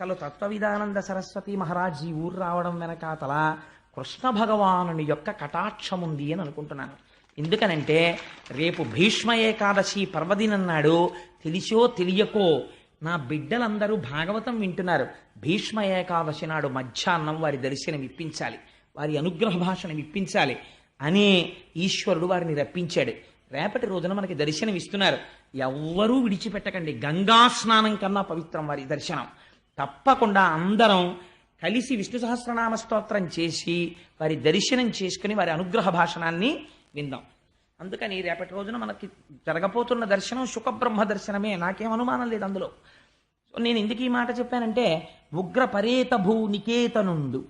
అసలు తత్వవిధానంద సరస్వతి మహారాజ్ ఈ ఊరు రావడం వెనకాతల కృష్ణ భగవానుని యొక్క కటాక్షం ఉంది అని అనుకుంటున్నాను. ఎందుకనంటే రేపు భీష్మ ఏకాదశి పర్వదినన్నాడు తెలిసో తెలియకో నా బిడ్డలందరూ భాగవతం వింటున్నారు. భీష్మ ఏకాదశి నాడు మధ్యాహ్నం వారి దర్శనం ఇప్పించాలి. వారి అనుగ్రహ భాషను ఇప్పించాలి అని ఈశ్వరుడు వారిని రప్పించాడు. రేపటి రోజున మనకి దర్శనం ఇస్తున్నారు ఎవ్వరూ విడిచిపెట్టకండి. గంగా స్నానం కన్నా పవిత్రం వారి దర్శనం. తప్పకుండా అందరం కలిసి విష్ణు సహస్రనామ స్తోత్రం చేసి వారి దర్శనం చేసుకుని వారి అనుగ్రహ భాషణాన్ని విందాం. అందుకని రేపటి రోజున మనకి జరగబోతున్న దర్శనం సుఖబ్రహ్మ దర్శనమే. నాకేం అనుమానం లేదు అందులో. సో నేను ఎందుకు ఈ మాట చెప్పానంటే ఉగ్ర పరేత భూ నికేతనుండు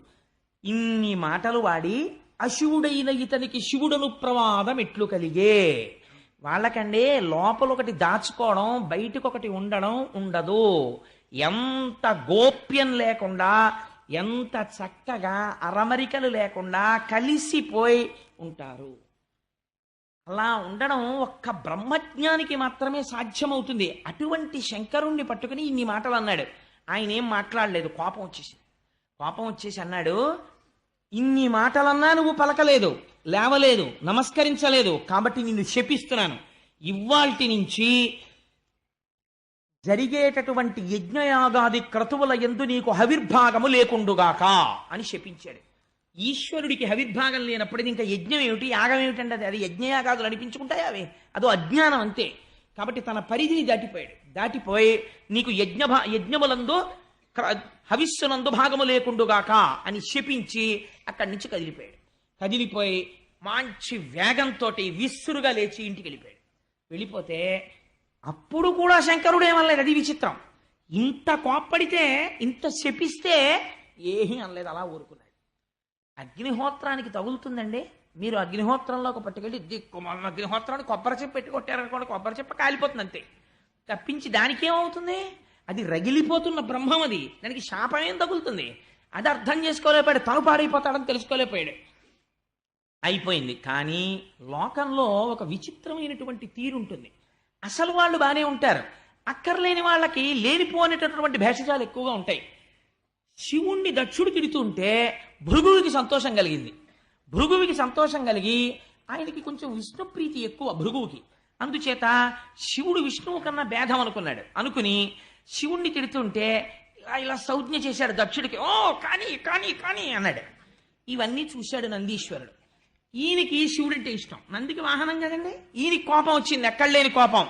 ఇన్ని మాటలు వాడి అశివుడైన ఇతనికి శివుడను ప్రమాదం ఎట్లు కలిగే? వాళ్ళకండి లోపల ఒకటి దాచుకోవడం బయటకు ఒకటి ఉండడం ఉండదు. ఎంత గోప్యం లేకుండా ఎంత చక్కగా అరమరికలు లేకుండా కలిసిపోయి ఉంటారు. అలా ఉండడం ఒక్క బ్రహ్మజ్ఞానికి మాత్రమే సాధ్యమవుతుంది. అటువంటి శంకరుణ్ణి పట్టుకుని ఇన్ని మాటలు అన్నాడు. ఆయన ఏం మాట్లాడలేదు కోపం వచ్చేసి కోపం వచ్చేసి అన్నాడు ఇన్ని మాటలన్నా నువ్వు పలకలేదు లేవలేదు నమస్కరించలేదు కాబట్టి నిన్ను శపిస్తున్నాను. ఇవాల్టి నుంచి జరిగేటటువంటి యజ్ఞయాగాది క్రతువుల ఎందు నీకు హవిర్భాగము లేకుండుగాక అని శపించాడు. ఈశ్వరుడికి హవిర్భాగం లేనప్పుడు ఇంకా యజ్ఞం ఏమిటి? యాగం ఏమిటండి అది? అది యజ్ఞయాగాదులు అనిపించుకుంటాయా అవి? అదో అజ్ఞానం అంతే. కాబట్టి తన పరిధిని దాటిపోయాడు. దాటిపోయి నీకు యజ్ఞ యజ్ఞములందు హవిస్సునందు భాగము లేకుండుగాక అని శపించి అక్కడి నుంచి కదిలిపోయాడు. కదిలిపోయి మంచి వేగంతో విస్సురుగా లేచి ఇంటికి వెళ్ళిపోయాడు. వెళ్ళిపోతే అప్పుడు కూడా శంకరుడు ఏమనలేదు అది విచిత్రం. ఇంత కోప్పడితే ఇంత శపిస్తే ఏమీ అనలేదు అలా ఊరుకున్నాడు. అగ్నిహోత్రానికి తగులుతుందండి? మీరు అగ్నిహోత్రంలోకి పట్టుకెళ్ళి దిక్కు అగ్నిహోత్రాన్ని కొబ్బరి చెప్పు పెట్టుకొట్టారనుకోండి కొబ్బరి చెప్ప కాలిపోతుంది అంతే. తప్పించి దానికేమవుతుంది? అది రగిలిపోతున్న బ్రహ్మం అది. దానికి శాపమేం తగులుతుంది? అది అర్థం చేసుకోలేకపోయాడు తను పాడైపోతాడని తెలుసుకోలేకపోయాడు అయిపోయింది. కానీ లోకంలో ఒక విచిత్రమైనటువంటి తీరుంటుంది. అసలు వాళ్ళు బాగానే ఉంటారు. అక్కర్లేని వాళ్ళకి లేనిపోనేటటువంటి భేషజాలు ఎక్కువగా ఉంటాయి. శివుణ్ణి దక్షుడు తిడుతుంటే భృగువికి సంతోషం కలిగింది. భృగువికి సంతోషం కలిగి ఆయనకి కొంచెం విష్ణు ప్రీతి ఎక్కువ భృగువుకి. అందుచేత శివుడు విష్ణువు కన్నా భేదం అనుకున్నాడు. అనుకుని శివుణ్ణి తిడుతుంటే ఇలా ఇలా చేశాడు దక్షుడికి. ఓ కానీ కానీ కానీ అన్నాడు. ఇవన్నీ చూశాడు నందీశ్వరుడు. ఈయనకి శివుడంటే ఇష్టం. నందికి వాహనం కదండి? ఈయనకి కోపం వచ్చింది. ఎక్కడ లేని కోపం.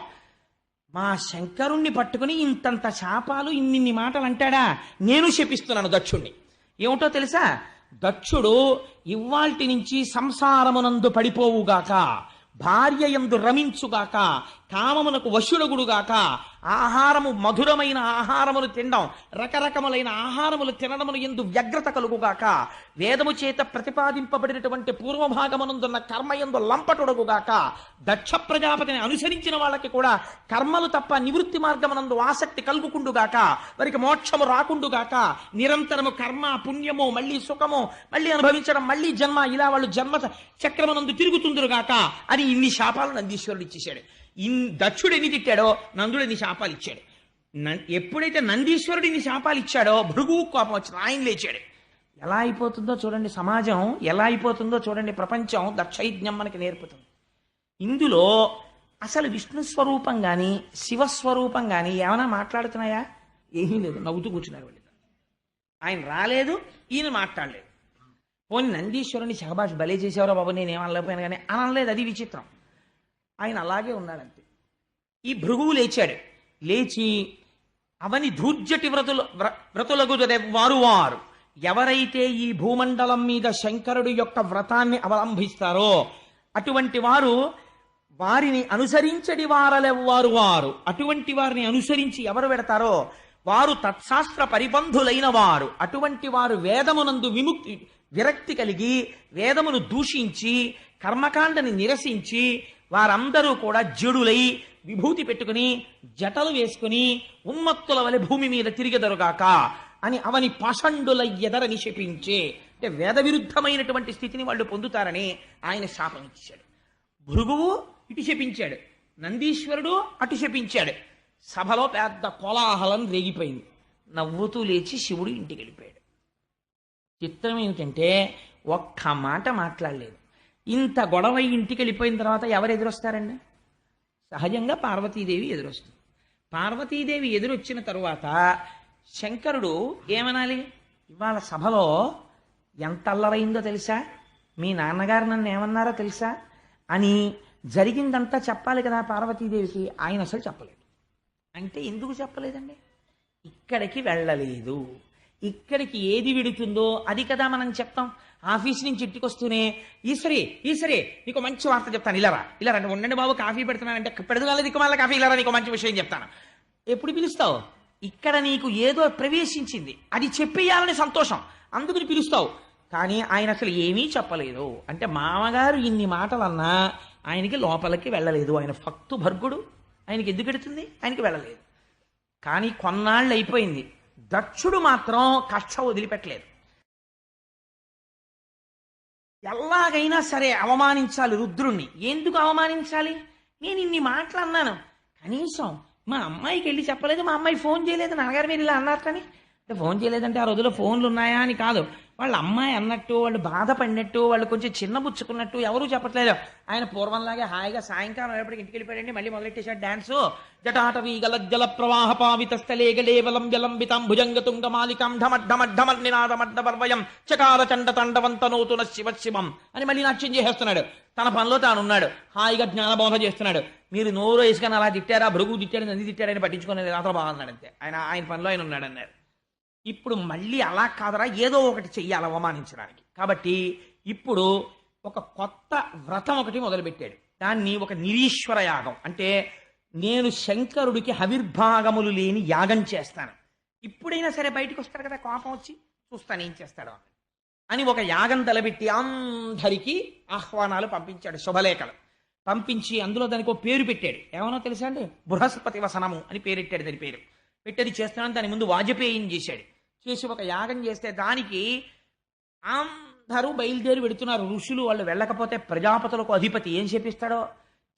మా శంకరుణ్ణి పట్టుకుని ఇంతంత శాపాలు ఇన్నిన్ని మాటలు అంటాడా? నేను శపిస్తున్నాను దక్షుణ్ణి. ఏమిటో తెలుసా? దక్షుడు ఇవాల్టి నుంచి సంసారమునందు పడిపోవుగాక భార్య యందు రమించుగాక కామమునకు వశుడగుడుగాక ఆహారము మధురమైన ఆహారములు తినడం రకరకములైన ఆహారములు తినడములు ఎందు వ్యగ్రత కలుగుగాక వేదము చేత ప్రతిపాదింపబడినటువంటి పూర్వభాగమునందున్న కర్మ ఎందు లంపటుడగుగాక దక్ష ప్రజాపతిని అనుసరించిన వాళ్ళకి కూడా కర్మలు తప్ప నివృత్తి మార్గమునందు ఆసక్తి కలుగుకుండుగాక వారికి మోక్షము రాకుండుగాక నిరంతరము కర్మ పుణ్యము మళ్ళీ సుఖము మళ్ళీ అనుభవించడం మళ్ళీ జన్మ ఇలా వాళ్ళు జన్మ చక్రమునందు తిరుగుతుందురుగాక అని ఇన్ని శాపాలను నందీశ్వరుడు ఇచ్చేశాడు. ఇన్ దక్షుడు ఎన్ని తిట్టాడో నందుడు ఎన్ని శాపాలు ఇచ్చాడు. ఎప్పుడైతే నందీశ్వరుడు ఇన్ని శాపాలు ఇచ్చాడో భృగు కోపం వచ్చింది ఆయన లేచాడు. ఎలా అయిపోతుందో చూడండి సమాజం ఎలా అయిపోతుందో చూడండి ప్రపంచం దక్షయజ్ఞం మనకి నేర్పుతుంది. ఇందులో అసలు విష్ణు స్వరూపం కానీ శివస్వరూపం కానీ ఏమైనా మాట్లాడుతున్నాయా? ఏమీ లేదు నవ్వుతూ కూర్చున్నారు వాళ్ళు. ఆయన రాలేదు ఈయన మాట్లాడలేదు. పోనీ నందీశ్వరుని శహబాష్ బలే చేసేవారో బాబు నేను ఏమనలేకపోయాను కానీ అనలేదు అది విచిత్రం. ఆయన అలాగే ఉన్నాడంతే. ఈ భృగువు లేచాడు. లేచి అవని ధూర్జటి వ్రతులు వ్ర- వ్రతులకు వారు వారు ఎవరైతే ఈ భూమండలం మీద శంకరుడు యొక్క వ్రతాన్ని అవలంబిస్తారో అటువంటి వారు వారిని అనుసరించడి వారలెవ్వారు వారు అటువంటి వారిని అనుసరించి ఎవరు పెడతారో వారు తత్శాస్త్ర పరిబంధులైన వారు. అటువంటి వారు వేదమునందు విముక్తి విరక్తి కలిగి వేదమును దూషించి కర్మకాండని నిరసించి వారందరూ కూడా జడులై విభూతి పెట్టుకుని జటలు వేసుకుని ఉన్మత్తుల వలె భూమి మీద తిరిగెదరుగాక అని అవని పాషండుల ఎదరని శపించే అంటే వేద విరుద్ధమైనటువంటి స్థితిని వాళ్ళు పొందుతారని ఆయన శాపం ఇచ్చాడు. భృగువు ఇటు శపించాడు. నందీశ్వరుడు అటు శపించాడు. సభలో పెద్ద కోలాహలం రేగిపోయింది. నవ్వుతూ లేచి శివుడు ఇంటికి వెళ్ళిపోయాడు. చిత్రం ఏమిటంటే ఒక్క మాట మాట్లాడలేదు. ఇంత గొడవ ఇంటికి వెళ్ళిపోయిన తర్వాత ఎవరు ఎదురొస్తారండి? సహజంగా పార్వతీదేవి ఎదురొస్తుంది. పార్వతీదేవి ఎదురొచ్చిన తరువాత శంకరుడు ఏమనాలి? ఇవాళ సభలో ఎంత అల్లరైందో తెలుసా? మీ నాన్నగారు నన్ను ఏమన్నారో తెలుసా? అని జరిగిందంతా చెప్పాలి కదా పార్వతీదేవికి. ఆయన అసలు చెప్పలేదు. అంటే ఎందుకు చెప్పలేదండి? ఇక్కడికి వెళ్ళలేదు. ఇక్కడికి ఏది విడుతుందో అది కదా మనం చెప్తాం. ఆఫీస్ నుంచి ఇంటికొస్తూనే ఈశ్వరి ఈశ్వరి నీకు మంచి వార్త చెప్తాను ఇలా రా ఇలా రండి ఉండండి బాబు కాఫీ పెడుతున్నానంటే పెడతాను దిక్కు మళ్ళీ కాఫీ ఇలా రా, నీకు మంచి విషయం చెప్తాను. ఎప్పుడు పిలుస్తావు? ఇక్కడ నీకు ఏదో ప్రవేశించింది. అది చెప్పేయాలని సంతోషం. అందుకని పిలుస్తావు. కానీ ఆయన అసలు ఏమీ చెప్పలేదు. అంటే మామగారు ఇన్ని మాటలన్నా ఆయనకి లోపలికి వెళ్ళలేదు. ఆయన భక్తు భర్గుడు ఆయనకి ఎందుకు ఎడుతుంది? ఆయనకి వెళ్ళలేదు. కానీ కొన్నాళ్ళు అయిపోయింది. దక్షుడు మాత్రం కష్టం వదిలిపెట్టలేదు. ఎలాగైనా సరే అవమానించాలి రుద్రుణ్ణి. ఎందుకు అవమానించాలి? నేను ఇన్ని మాటలు అన్నాను. కనీసం మా అమ్మాయికి వెళ్ళి చెప్పలేదు మా అమ్మాయి ఫోన్ చేయలేదు నాన్నగారు మీరు ఇలా అన్నారు కానీ అంటే ఫోన్ చేయలేదంటే ఆ రోజుల్లో ఫోన్లు ఉన్నాయా అని కాదు. వాళ్ళ అమ్మాయి అన్నట్టు వాళ్ళు బాధపడినట్టు వాళ్ళు కొంచెం చిన్నబుచ్చుకున్నట్టు ఎవరూ చెప్పట్లేదు. ఆయన పూర్వంలాగే హాయిగా సాయంకాలం ఎప్పటికి ఇంటికి వెళ్ళిపోయాడండి మళ్ళీ మొదలెట్టేశాడు డాన్స్. జటాటవీ గల జల ప్రవాహ పావిత స్థలేగలేవలం విలంబితం భుజంగ తుంగ మాలికం ఢమడ్ఢమడ్ఢమర్ నినాదమడ్డవర్వయం చకార చండ తండవంతనోతున శివ శివం అని మళ్ళీ నాట్యం చేసేస్తున్నాడు. తన పనిలో తాను ఉన్నాడు. హాయిగా జ్ఞానబోధ చేస్తున్నాడు. మీరు నోరు వేసుకొని అలా తిట్టారా భృగు తిట్టాడు నంది తిట్టాడని పట్టించుకునేది రాత్ర బాగున్నాడు అంతే. ఆయన ఆయన పనిలో ఆయన ఉన్నాడు అన్నారు ఇప్పుడు మళ్ళీ అలా కాదరా ఏదో ఒకటి చెయ్యాలి అవమానించడానికి. కాబట్టి ఇప్పుడు ఒక కొత్త వ్రతం ఒకటి మొదలుపెట్టాడు. దాన్ని ఒక నిరీశ్వర యాగం. అంటే నేను శంకరుడికి హవిర్భాగములు లేని యాగం చేస్తాను. ఇప్పుడైనా సరే బయటకు వస్తాడు కదా కోపం వచ్చి చూస్తాను ఏం చేస్తాడు అని. ఒక యాగం తలబెట్టి అందరికీ ఆహ్వానాలు పంపించాడు శుభలేఖలు. పంపించి అందులో దానికి ఒక పేరు పెట్టాడు. ఏమనో తెలుసా అండి? బృహస్పతి వసనము అని పేరెట్టాడు దాని పేరు. పెట్టేది చేస్తున్నాను దాని ముందు వాజపేయం చేశాడు. చేసి ఒక యాగం చేస్తే దానికి అందరూ బయలుదేరి పెడుతున్నారు ఋషులు వాళ్ళు వెళ్ళకపోతే ప్రజాపతులకు అధిపతి ఏం చెప్పిస్తాడో?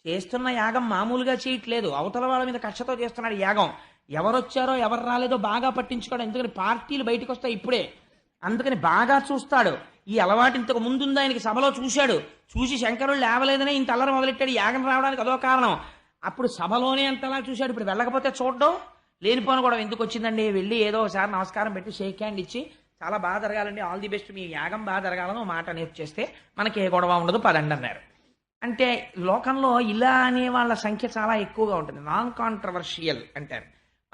చేస్తున్న యాగం మామూలుగా చేయట్లేదు. అవతల వాళ్ళ మీద కక్షతో చేస్తున్నాడు యాగం. ఎవరొచ్చారో ఎవరు రాలేదో బాగా పట్టించుకోవడం ఎందుకని పార్టీలు బయటకు వస్తాయి ఇప్పుడే. అందుకని బాగా చూస్తాడు. ఈ అలవాటు ఇంతకు ముందుంది ఆయనకి సభలో చూశాడు. చూసి శంకరుడు లేవలేదనే ఇంత అల్లరి మొదలెట్టాడు. యాగం రావడానికి అదో కారణం. అప్పుడు సభలోనే అంతలా చూశాడు. ఇప్పుడు వెళ్ళకపోతే చూడడం లేనిపోను కూడా ఎందుకు వచ్చిందండి? వెళ్ళి ఏదో ఒకసారి నమస్కారం పెట్టి షేక్ హ్యాండ్ ఇచ్చి చాలా బాగా జరగాలండి ఆల్ ది బెస్ట్ మీ యాగం బాగా జరగాలని మాట మాట నేర్చేస్తే మనకి ఏ గొడవ ఉండదు పదండి అన్నారు. అంటే లోకంలో ఇలా అనే వాళ్ళ సంఖ్య చాలా ఎక్కువగా ఉంటుంది. నాన్ కాంట్రవర్షియల్ అంటారు.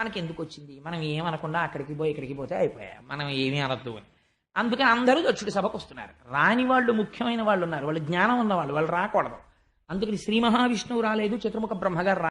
మనకి ఎందుకు వచ్చింది? మనం ఏమనకుండా అక్కడికి పోయి ఇక్కడికి పోతే అయిపోయా? మనం ఏమీ అనద్దు అని. అందుకని అందరూ దక్షుడి సభకు వస్తున్నారు. రాని వాళ్ళు ముఖ్యమైన వాళ్ళు ఉన్నారు. వాళ్ళు జ్ఞానం ఉన్నవాళ్ళు. వాళ్ళు రాకూడదు. అందుకని శ్రీ మహావిష్ణువు రాలేదు చతుర్ముఖ బ్రహ్మగారు రా